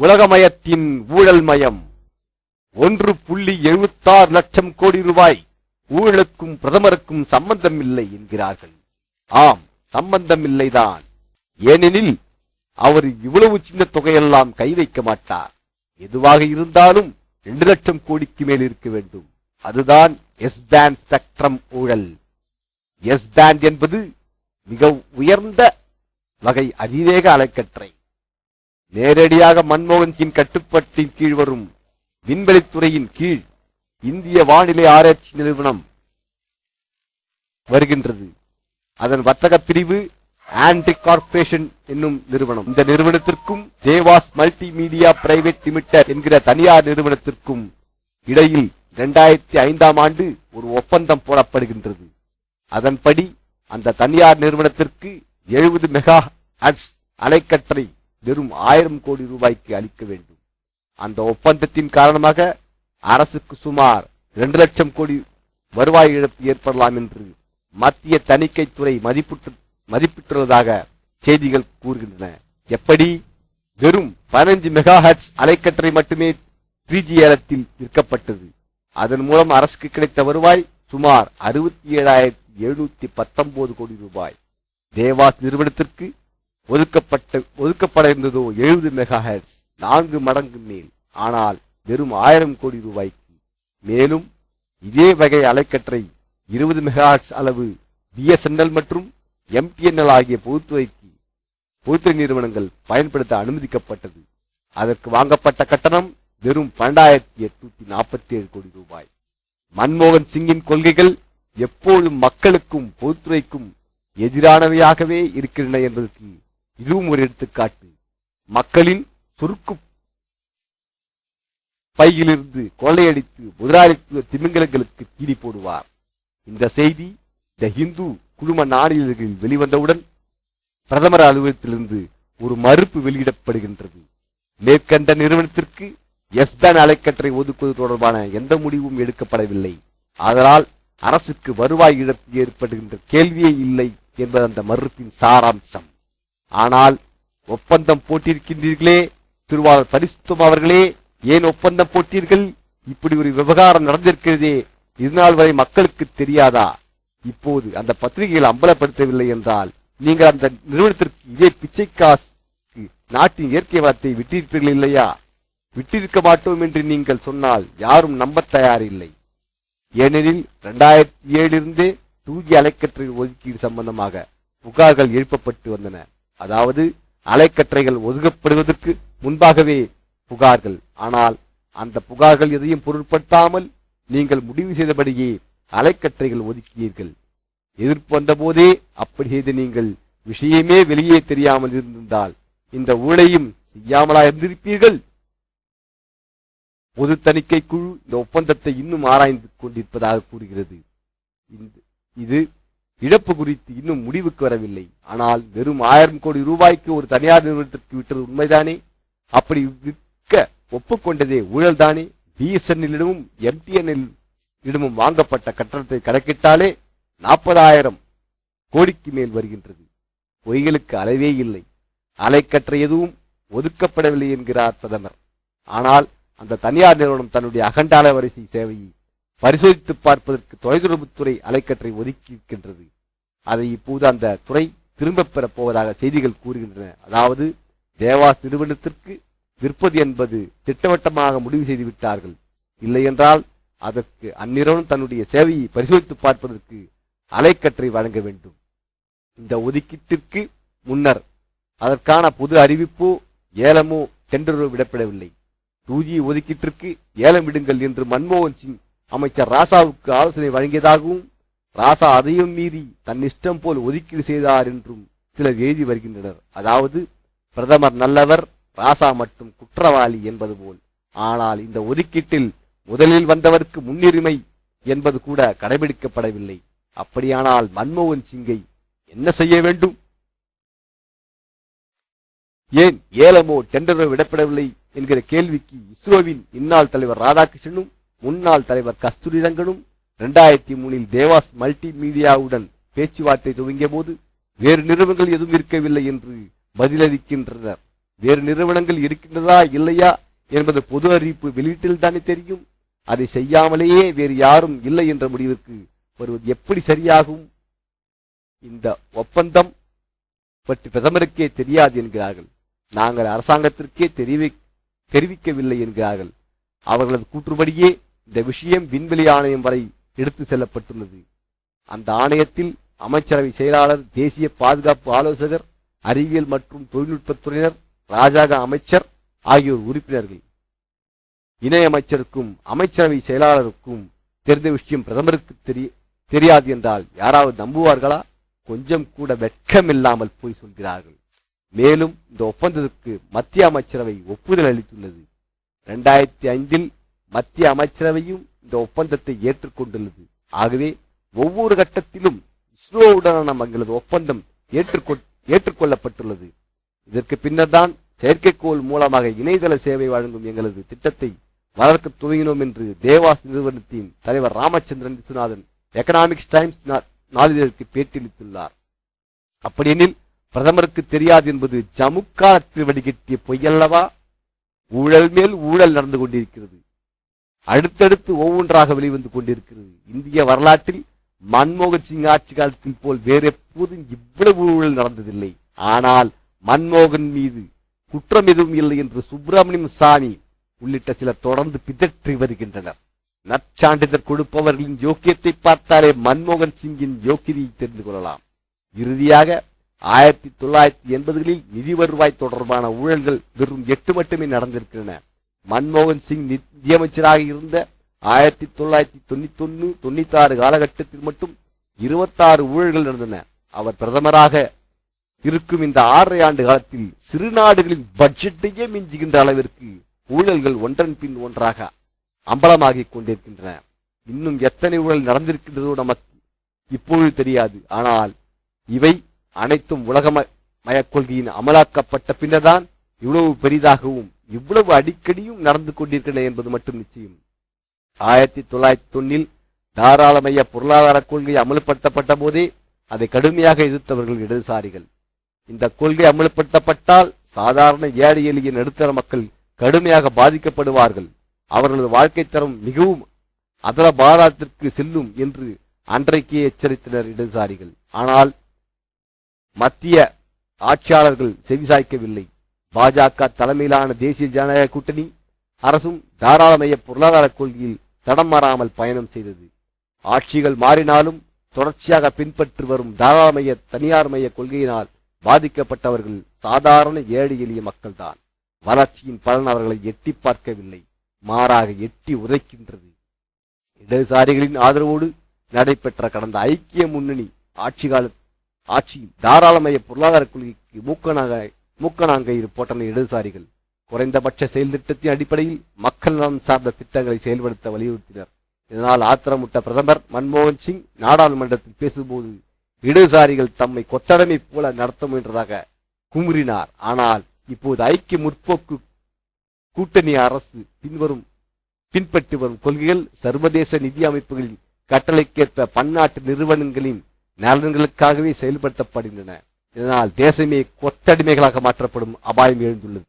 உலகமயத்தின் ஊழல் மயம் ஒன்று புள்ளி எழுபத்தாறு லட்சம் கோடி ரூபாய். ஊழலுக்கும் பிரதமருக்கும் சம்பந்தம் இல்லை என்கிறார்கள். ஆம் சம்பந்தம் இல்லைதான் ஏனெனில் அவர் இவ்வளவு சின்ன தொகையெல்லாம் கை வைக்க மாட்டார். எதுவாக இருந்தாலும் இரண்டு லட்சம் கோடிக்கு மேல் இருக்க வேண்டும். அதுதான் எஸ் பேண்ட் ஸ்பெக்ட்ரம் ஊழல். எஸ் பேண்ட் என்பது மிக உயர்ந்த வகை அதிவேக அலைக்கற்றை. நேரடியாக மன்மோகன் சிங் கட்டுப்பாட்டின் கீழ் வரும் விண்வெளித்துறையின் கீழ் இந்திய வானிலை ஆராய்ச்சி நிறுவனம் வருகின்றது. அதன் வர்த்தக பிரிவு ஆண்டி கார்பரேஷன் என்னும் நிறுவனம். இந்த நிறுவனத்திற்கும் Devas multimedia private limited என்கிற தனியார் நிறுவனத்திற்கும் இடையில் இரண்டாயிரத்தி ஐந்தாம் ஆண்டு ஒரு ஒப்பந்தம் போடப்படுகின்றது. அதன்படி அந்த தனியார் நிறுவனத்திற்கு எழுபது மெகா ஹட்ஸ் அலைக்கற்றை வெறும் ஆயிரம் கோடி ரூபாய்க்கு அளிக்க வேண்டும். அந்த ஒப்பந்தத்தின் காரணமாக அரசுக்கு சுமார் இரண்டு லட்சம் கோடி வருவாய் இழப்பு ஏற்படலாம் என்று மத்திய தணிக்கைத்துறை மதிப்பிட்டு மதிப்பிட்டுள்ளதாக செய்திகள் கூறுகின்றன. எப்படி? வெறும் பதினஞ்சு மெகா ஹெட்ஸ் அலைக்கற்றை மட்டுமே த்ரீ ஜி ஏலத்தில் விற்கப்பட்டது. அதன் மூலம் அரசுக்கு கிடைத்த வருவாய் சுமார் அறுபத்தி ஏழாயிரத்தி எழுநூத்தி பத்தொன்பது கோடி ரூபாய். தேவாஸ் நிறுவனத்திற்கு ஒதுக்கப்பட்ட ஒதுக்கப்பட இருந்ததோ எழுபது மெகா ஹெர்ட்ஸ் நான்கு மடங்கு மேல். ஆனால் வெறும் ஆயிரம் கோடி ரூபாய்க்கு. மேலும் இதே வகை அலைக்கற்றை இருபது மெகாஹெர்ட்ஸ் அளவு பிஎஸ்என்எல் மற்றும் எம்டிஎன்எல் ஆகிய பொதுத்துறைக்கு பொதுத்துறை நிறுவனங்கள் பயன்படுத்த அனுமதிக்கப்பட்டது. அதற்கு வாங்கப்பட்ட கட்டணம் வெறும் பன்னெண்டாயிரத்தி எட்நூத்தி நாற்பத்தி ஏழு கோடி ரூபாய். மன்மோகன் சிங்கின் கொள்கைகள் எப்போதும் மக்களுக்கும் பொதுத்துறைக்கும் எதிரானவையாகவே இருக்கின்றன என்பதற்கு இதுவும் ஒரு எடுத்துக்காட்டு. மக்களின் சுருக்கு பையிலிருந்து கொள்ளையடித்து முதலாளித்துவ திமிங்கலங்களுக்கு தீனி போடுவார். இந்த செய்தி த ஹிந்து குழும நாளிதழ்களில் வெளிவந்தவுடன் பிரதமர் அலுவலகத்திலிருந்து ஒரு மறுப்பு வெளியிடப்படுகின்றது. மேற்கண்ட நிறுவனத்திற்கு எஸ் பேன் அலைக்கற்றை ஒதுக்குவது தொடர்பான எந்த முடிவும் எடுக்கப்படவில்லை. ஆதலால் அரசுக்கு வருவாய் இழப்பு ஏற்படுகின்ற கேள்வியே இல்லை என்பது அந்த மறுப்பின் சாராம்சம். ஆனால் ஒப்பந்தம் போட்டிருக்கின்றீர்களே திருவாளர் பரிசுத்தம் அவர்களே ஏன் ஒப்பந்தம் போட்டீர்கள்? இப்படி ஒரு விவகாரம் நடந்திருக்கிறதே இதுநாள் வரை மக்களுக்கு தெரியாதா? இப்போது அந்த பத்திரிகைகள் அம்பலப்படுத்தவில்லை என்றால் நீங்கள் அந்த நிறுவனத்திற்கு இதே பிச்சை காசுக்கு நாட்டின் இயற்கை வளத்தை விட்டிருப்பீர்கள் இல்லையா? விட்டிருக்க மாட்டோம் என்று நீங்கள் சொன்னால் யாரும் நம்பத் தயாரில்லை. ஏனெனில் இரண்டாயிரத்தி ஏழிலிருந்தே தூதி அலைக்கற்றை ஒதுக்கீடு சம்பந்தமாக புகார்கள் எழுப்பப்பட்டு வந்தன. அதாவது அலைக்கற்றைகள் ஒதுக்கப்படுவதற்கு முன்பாகவே புகார்கள். ஆனால் அந்த புகார்கள் எதையும் பொருட்படுத்தாமல் நீங்கள் முடிவு செய்தபடியே அலைக்கற்றைகள் ஒதுக்கியீர்கள். எதிர்ப்பு வந்தபோதே அப்படி செய்து நீங்கள் விஷயமே வெளியே தெரியாமல் இருந்திருந்தால் இந்த ஊழையும் செய்யாமலா இருந்திருப்பீர்கள்? பொது தணிக்கை குழு இந்த ஒப்பந்தத்தை இன்னும் ஆராய்ந்து கொண்டிருப்பதாக கூறுகிறது. இது இழப்பு குறித்து இன்னும் முடிவுக்கு வரவில்லை. ஆனால் வெறும் ஆயிரம் கோடி ரூபாய்க்கு ஒரு தனியார் நிறுவனத்திற்கு விட்டது உண்மைதானே? அப்படி விற்க ஒப்புக்கொண்டதே ஊழல்தானே? பிஎஸ்என்எல்லிடமும் எம்டிஎன்எல் இடமும் வாங்கப்பட்ட கட்டணத்தை கணக்கிட்டாலே நாற்பதாயிரம் கோடிக்கு மேல் வருகின்றது. பொய்களுக்கு அளவே இல்லை. அலைக்கற்ற எதுவும் ஒதுக்கப்படவில்லை என்கிறார் பிரதமர். ஆனால் அந்த தனியார் நிறுவனம் தன்னுடைய அகண்ட வரிசை சேவையை பரிசோதித்து பார்ப்பதற்கு தொலைதொடர்புத்துறை அலைக்கற்றை ஒதுக்கி இருக்கின்றது அதை இப்போது அந்த துறை திரும்பப் பெறப் போவதாக செய்திகள் கூறுகின்றன. அதாவது தேவாஸ் நிறுவனத்திற்கு விற்பது என்பது திட்டவட்டமாக முடிவு செய்து விட்டார்கள். இல்லையென்றால் அதற்கு அந்நிறுவனம் தன்னுடைய சேவையை பரிசோதித்து பார்ப்பதற்கு அலைக்கற்றை வழங்க வேண்டும். இந்த ஒதுக்கீட்டிற்கு முன்னர் அதற்கான பொது அறிவிப்போ ஏலமோ டெண்டரோ விடப்படவில்லை. டூ ஒதுக்கீட்டிற்கு ஏலம் விடுங்கள் என்று மன்மோகன் சிங் அமைச்சர் ராசாவுக்கு ஆலோசனை வழங்கியதாகவும் ராசா அதையும் மீறி தன் இஷ்டம் போல் ஒதுக்கீடு செய்தார் என்றும் சிலர் எழுதி வருகின்றனர். அதாவது பிரதமர் நல்லவர் ராசா மட்டும் குற்றவாளி என்பது போல். ஆனால் இந்த ஒதுக்கீட்டில் முதலில் வந்தவருக்கு முன்னுரிமை என்பது கூட கடைபிடிக்கப்படவில்லை. அப்படியானால் மன்மோகன் சிங்கை என்ன செய்ய வேண்டும்? ஏன் ஏலமோ டெண்டரோ விடப்படவில்லை என்கிற கேள்விக்கு இஸ்ரோவின் இந்நாள் தலைவர் ராதாகிருஷ்ணனும் முன்னாள் தலைவர் கஸ்தூரிரங்கனும் இரண்டாயிரத்தி மூணில் தேவாஸ் மல்டி மீடியாவுடன் பேச்சுவார்த்தை துவங்கிய போது வேறு நிறுவனங்கள் எதுவும் இருக்கவில்லை என்று பதிலளிக்கின்றனர். வேறு நிறுவனங்கள் இருக்கின்றதா இல்லையா என்பது பொது அறிவிப்பு வெளியீட்டில் தானே தெரியும். அதை செய்யாமலேயே வேறு யாரும் இல்லை என்ற முடிவிற்கு வருவது எப்படி சரியாகும்? இந்த ஒப்பந்தம் பற்றி பிரதமருக்கே தெரியாது என்கிறார்கள். நாங்கள் அரசாங்கத்திற்கே தெரிவி தெரிவிக்கவில்லை என்கிறார்கள். அவர்களது கூற்றுப்படியே இந்த விஷயம் விண்வெளி ஆணையம் வரை எடுத்து செல்லப்பட்டுள்ளது. அந்த ஆணையத்தில் அமைச்சரவை செயலாளர் தேசிய பாதுகாப்பு ஆலோசகர் அறிவியல் மற்றும் தொழில்நுட்பத்துறையினர் ராஜாக அமைச்சர் ஆகியோர் உறுப்பினர்கள். இணையமைச்சருக்கும் அமைச்சரவை செயலாளருக்கும் தெரிந்த விஷயம் பிரதமருக்கு தெரிய தெரியாது என்றால் யாராவது நம்புவார்களா? கொஞ்சம் கூட வெட்கமில்லாமல் போய் சொல்கிறார்கள். மேலும் இந்த ஒப்பந்தத்துக்கு மத்திய அமைச்சரவை ஒப்புதல் அளித்துள்ளது. இரண்டாயிரத்தி ஐந்தில் மத்திய அமைச்சரவையும் இந்த ஒப்பந்தத்தை ஏற்றுக்கொண்டுள்ளது. ஆகவே ஒவ்வொரு கட்டத்திலும் இஸ்ரோவுடனான எங்களது ஒப்பந்தம் ஏற்றுக்கொ ஏற்றுக்கொள்ளப்பட்டுள்ளது. இதற்கு பின்னர்தான் செயற்கைக்கோள் மூலமாக இணையதள சேவை வழங்கும் எங்களது திட்டத்தை வளர்க்க துவங்கினோம் என்று தேவாஸ் நிறுவனத்தின் தலைவர் ராமச்சந்திரன் விஸ்வநாதன் எக்கனாமிக்ஸ் டைம்ஸ் நாளிதழுக்கு பேட்டியளித்துள்ளார். அப்படியெனில் பிரதமருக்கு தெரியாது என்பது ஜமுக்காலத்தில் வடிகட்டிய பொய்யல்லவா? ஊழல் மேல் ஊழல் நடந்து கொண்டிருக்கிறது. அடுத்தடுத்து ஒவ்வொன்றாக வெளிவந்து கொண்டிருக்கிறது. இந்திய வரலாற்றில் மன்மோகன் சிங் ஆட்சி காலத்தில் போல் வேற எப்போதும் இவ்வளவு ஊழல் நடந்ததில்லை. ஆனால் மன்மோகன் மீது குற்றம் எதுவும் இல்லை என்று சுப்பிரமணியம் சாமி உள்ளிட்ட சிலர் தொடர்ந்து பிதற்றி வருகின்றனர். நற்சான்றிதழ் கொடுப்பவர்களின் யோக்கியத்தை பார்த்தாலே மன்மோகன் சிங்கின் யோக்கியதையை தெரிந்து கொள்ளலாம். இறுதியாக ஆயிரத்தி தொள்ளாயிரத்தி எண்பதுகளில் நிதி வருவாய் தொடர்பான ஊழல்கள் வெறும் எட்டு மட்டுமே நடந்திருக்கின்றன. மன்மோகன் சிங் நிதியமைச்சராக இருந்த ஆயிரத்தி தொள்ளாயிரத்தி தொண்ணூத்தி ஒன்னு தொண்ணூத்தி ஆறு காலகட்டத்தில் மட்டும் இருபத்தாறு ஊழல்கள் நடந்தன. அவர் பிரதமராக இருக்கும் இந்த ஆறரை ஆண்டு காலத்தில் சிறு நாடுகளின் பட்ஜெட்டையே மிஞ்சுகின்ற அளவிற்கு ஊழல்கள் ஒன்றன் பின் ஒன்றாக அம்பலமாகிக் கொண்டிருக்கின்றன. இன்னும் எத்தனை ஊழல் நடந்திருக்கின்றதோ நமக்கு இப்பொழுது தெரியாது. ஆனால் இவை அனைத்தும் உலகமய கொள்கையின் அமலாக்கப்பட்ட பின்னர்தான் இவ்வளவு பெரிதாகவும் இவ்வளவு அடிக்கடியும் நடந்து கொண்டிருக்கின்றன என்பது மட்டும் நிச்சயம். ஆயிரத்தி தொள்ளாயிரத்தி தொன்னில் தாராளமய பொருளாதார கொள்கை அமல்படுத்தப்பட்ட போதே அதை கடுமையாக எதிர்த்தவர்கள் இடதுசாரிகள். இந்த கொள்கை அமல்படுத்தப்பட்டால் சாதாரண ஏழை எளிய நடுத்தர மக்கள் கடுமையாக பாதிக்கப்படுவார்கள். அவர்களது வாழ்க்கை தரம் மிகவும் அதர பாராட்டிற்கு செல்லும் என்று அன்றைக்கே எச்சரித்தனர் இடதுசாரிகள். ஆனால் மத்திய ஆட்சியாளர்கள் செவிசாய்க்கவில்லை. பாஜக தலைமையிலான தேசிய ஜனநாயக கூட்டணி அரசும் தாராளமய பொருளாதார கொள்கையில் தடம் மாறாமல் பயணம் செய்தது. ஆட்சிகள் மாறினாலும் தொடர்ச்சியாக பின்பற்றி வரும் தாராளமய தனியார்மய கொள்கையினால் பாதிக்கப்பட்டவர்கள் சாதாரண ஏழை எளிய மக்கள்தான். வளர்ச்சியின் பலன் அவர்களை எட்டி பார்க்கவில்லை. மாறாக எட்டி உதைக்கின்றது. இடதுசாரிகளின் ஆதரவோடு நடைபெற்ற கடந்த ஐக்கிய முன்னணி ஆட்சி கால ஆட்சி தாராளமய பொருளாதார கொள்கைக்கு மூக்கனாக மூக்கனாங்கயிறு போட்டன இடதுசாரிகள். குறைந்தபட்ச செயல் திட்டத்தின் அடிப்படையில் மக்கள் நலன் சார்ந்த திட்டங்களை செயல்படுத்த வலியுறுத்தினர். இதனால் ஆத்திரமுட்ட பிரதமர் மன்மோகன் சிங் நாடாளுமன்றத்தில் பேசும்போது இடதுசாரிகள் தம்மை கொத்தடமை போல நடத்த முயன்றதாக குமுறினார். ஆனால் இப்போது ஐக்கிய முற்போக்கு கூட்டணி அரசு பின்வரும் பின்பற்றி வரும் கொள்கைகள் சர்வதேச நிதி அமைப்புகளின் கட்டளைக்கேற்ப பன்னாட்டு நிறுவனங்களின் நலன்களுக்காகவே செயல்படுத்தப்படுகின்றன. இதனால் தேசமே கொத்தடிமைகளாக மாற்றப்படும் அபாயம் எழுந்துள்ளது.